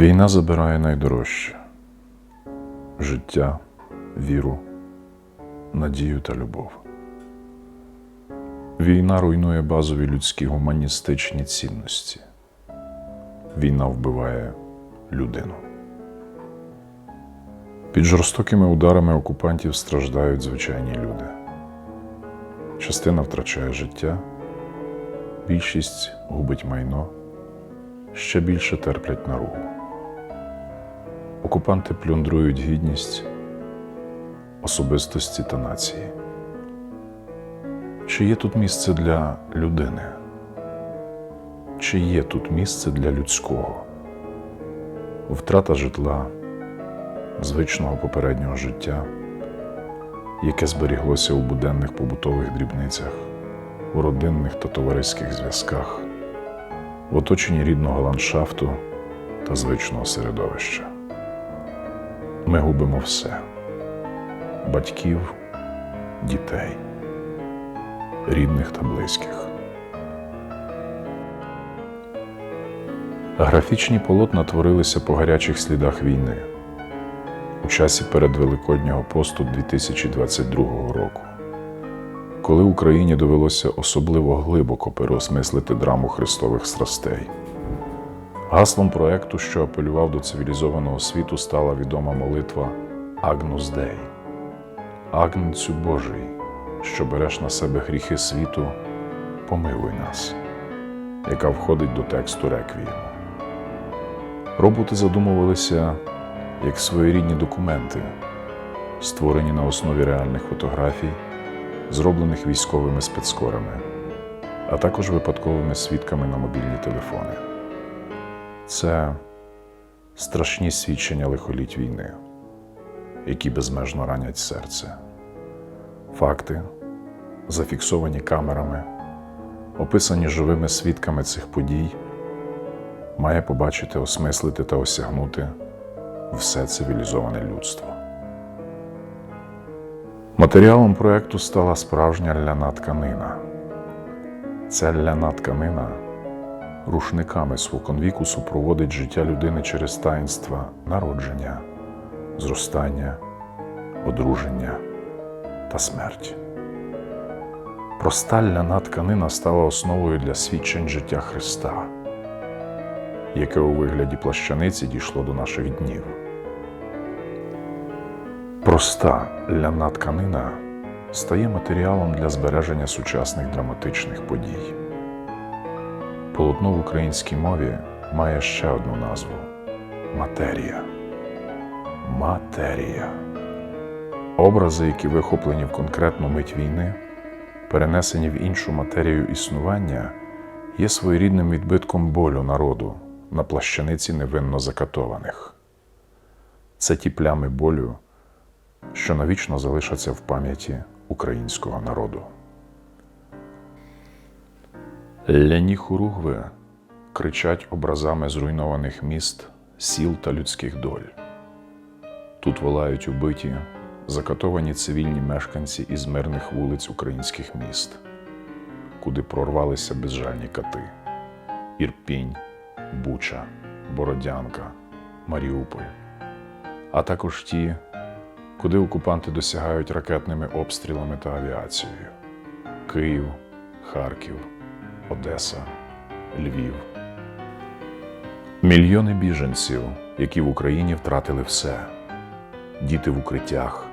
Війна забирає найдорожче життя, віру, надію та любов. Війна руйнує базові людські гуманістичні цінності. Війна вбиває людину. Під жорстокими ударами окупантів страждають звичайні люди. Частина втрачає життя, більшість губить майно, ще більше терплять наругу. Окупанти плюндрують гідність, особистості та нації. Чи є тут місце для людини? Чи є тут місце для людського? Втрата житла, звичного попереднього життя, яке зберіглося у буденних побутових дрібницях, у родинних та товариських зв'язках, в оточенні рідного ландшафту та звичного середовища. Ми губимо все батьків, дітей, рідних та близьких. Графічні полотна творилися по гарячих слідах війни у часі передвеликоднього посту 2022 року, коли Україні довелося особливо глибоко переосмислити драму Христових страстей. Гаслом проекту, що апелював до цивілізованого світу, стала відома молитва Агнус Дей. Агнцю Божий, що береш на себе гріхи світу, помилуй нас, яка входить до тексту реквієму. Роботи задумувалися як своєрідні документи, створені на основі реальних фотографій, зроблених військовими спецкорами, а також випадковими свідками на мобільні телефони. Це страшні свідчення лихоліть війни, які безмежно ранять серце. Факти, зафіксовані камерами, описані живими свідками цих подій, має побачити, осмислити та осягнути все цивілізоване людство. Матеріалом проекту стала справжня ляна тканина. Ця ляна тканина рушниками споконвіку супроводить життя людини через таїнства народження, зростання, одруження та смерть. Проста ляна тканина стала основою для свідчень життя Христа, яке у вигляді плащаниці дійшло до наших днів. Проста ляна тканина стає матеріалом для збереження сучасних драматичних подій. Полотно в українській мові має ще одну назву матерія. Матерія. Образи, які вихоплені в конкретну мить війни, перенесені в іншу матерію існування, є своєрідним відбитком болю народу на плащаниці невинно закатованих. Це ті плями болю, що навічно залишаться в пам'яті українського народу. Ляні хуругви кричать образами зруйнованих міст, сіл та людських доль. Тут волають убиті, закатовані цивільні мешканці із мирних вулиць українських міст, куди прорвалися безжальні кати: Ірпінь, Буча, Бородянка, Маріуполь, а також ті, куди окупанти досягають ракетними обстрілами та авіацією: Київ, Харків. Одеса, Львів. Мільйони біженців, які в Україні втратили все: діти в укриттях,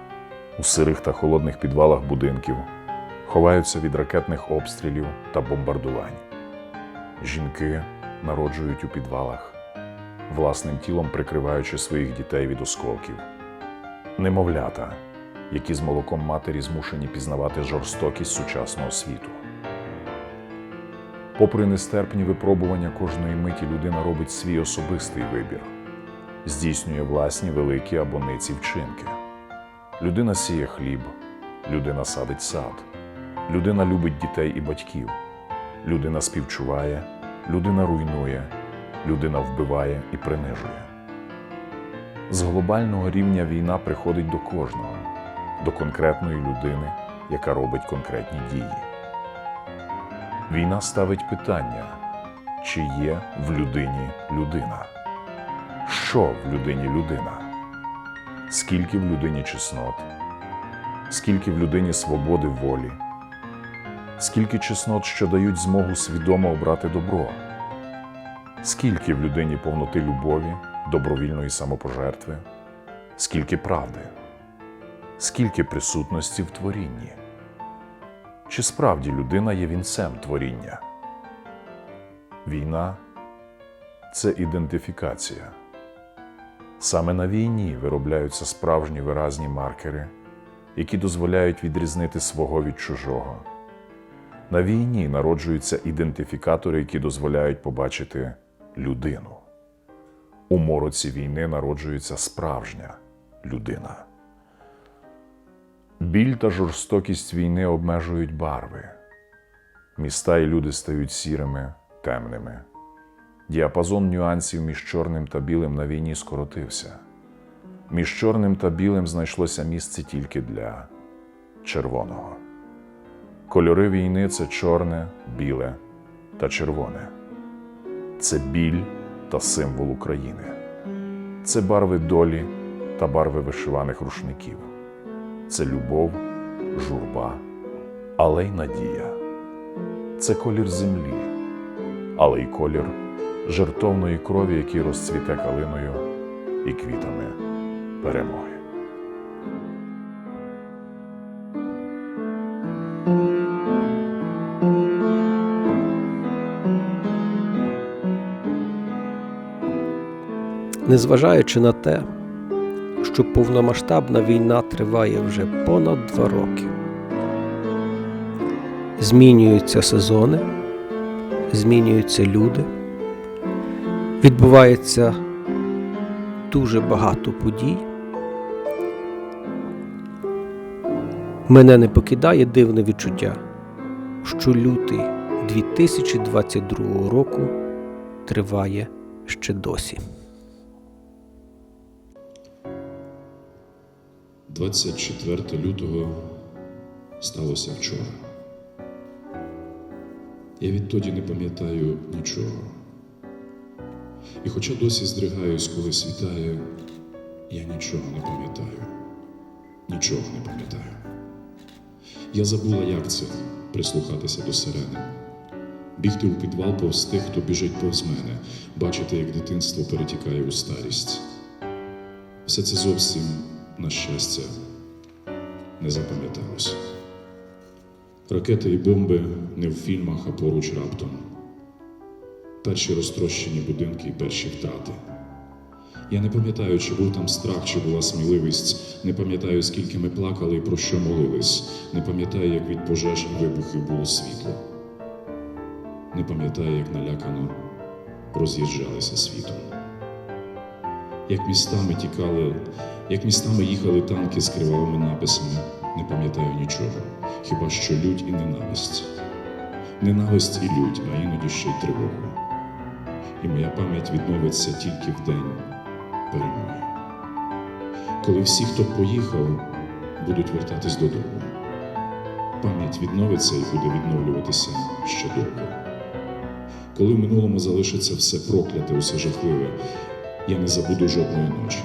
у сирих та холодних підвалах будинків, ховаються від ракетних обстрілів та бомбардувань. Жінки народжують у підвалах, власним тілом прикриваючи своїх дітей від осколків. Немовлята, які з молоком матері змушені пізнавати жорстокість сучасного світу. Попри нестерпні випробування кожної миті людина робить свій особистий вибір, здійснює власні великі або ниці вчинки. Людина сіє хліб, людина садить сад, людина любить дітей і батьків, людина співчуває, людина руйнує, людина вбиває і принижує. З глобального рівня війна приходить до кожного, до конкретної людини, яка робить конкретні дії. Війна ставить питання, чи є в людині людина, що в людині людина, скільки в людині чеснот, скільки в людині свободи волі, скільки чеснот, що дають змогу свідомо обрати добро, скільки в людині повноти любові, добровільної самопожертви, скільки правди, скільки присутності в творінні. Чи справді людина є вінцем творіння? Війна це ідентифікація. Саме на війні виробляються справжні виразні маркери, які дозволяють відрізнити свого від чужого. На війні народжуються ідентифікатори, які дозволяють побачити людину. У мороці війни народжується справжня людина. Біль та жорстокість війни обмежують барви. Міста і люди стають сірими, темними. Діапазон нюансів між чорним та білим на війні скоротився. Між чорним та білим знайшлося місце тільки для червоного. Кольори війни це чорне, біле та червоне. Це біль та символ України. Це барви долі та барви вишиваних рушників. Це любов, журба, але й надія. Це колір землі, але й колір жертовної крові, який розцвіте калиною і квітами перемоги. Незважаючи на те, що повномасштабна війна триває вже понад два роки. Змінюються сезони, змінюються люди, відбувається дуже багато подій. Мене не покидає дивне відчуття, що лютий 2022 року триває ще досі. 24 лютого сталося вчора. Я відтоді не пам'ятаю нічого. І хоча досі здригаюсь, коли світає, я нічого не пам'ятаю. Нічого не пам'ятаю. Я забула, як це прислухатися до сирени, бігти у підвал повз тих, хто біжить повз мене, бачити, як дитинство перетікає у старість. Все це зовсім, на щастя, не запам'яталось. Ракети і бомби не в фільмах, а поруч раптом. Перші розтрощені будинки і перші втрати. Я не пам'ятаю, чи був там страх, чи була сміливість. Не пам'ятаю, скільки ми плакали і про що молились. Не пам'ятаю, як від пожеж і вибухів було світло. Не пам'ятаю, як налякано роз'їжджалися світом. Як містами тікали, як містами їхали танки з кривавими написами, не пам'ятаю нічого, хіба що лють і ненависть. Ненависть і лють, а іноді ще й тривогу. І моя пам'ять відновиться тільки в день перемоги. Коли всі, хто поїхав, будуть вертатись додому. Пам'ять відновиться і буде відновлюватися ще довго. Коли в минулому залишиться все прокляте, усе жахливе, я не забуду жодної ночі,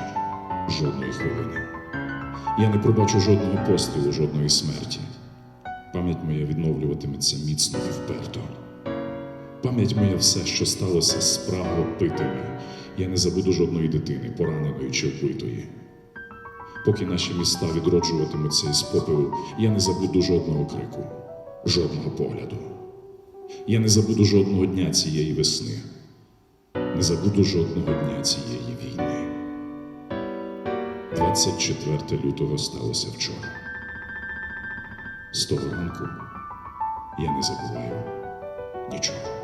жодної хвилини. Я не пробачу жодного пострілу, жодної смерті. Пам'ять моя відновлюватиметься міцно і вперто. Пам'ять моя все, що сталося, справа питиме. Я не забуду жодної дитини, пораненої чи вбитої. Поки наші міста відроджуватимуться із попелу, я не забуду жодного крику, жодного погляду. Я не забуду жодного дня цієї весни, не забуду жодного дня цієї. 24 лютого сталося вчора. З того ранку я не забуваю нічого.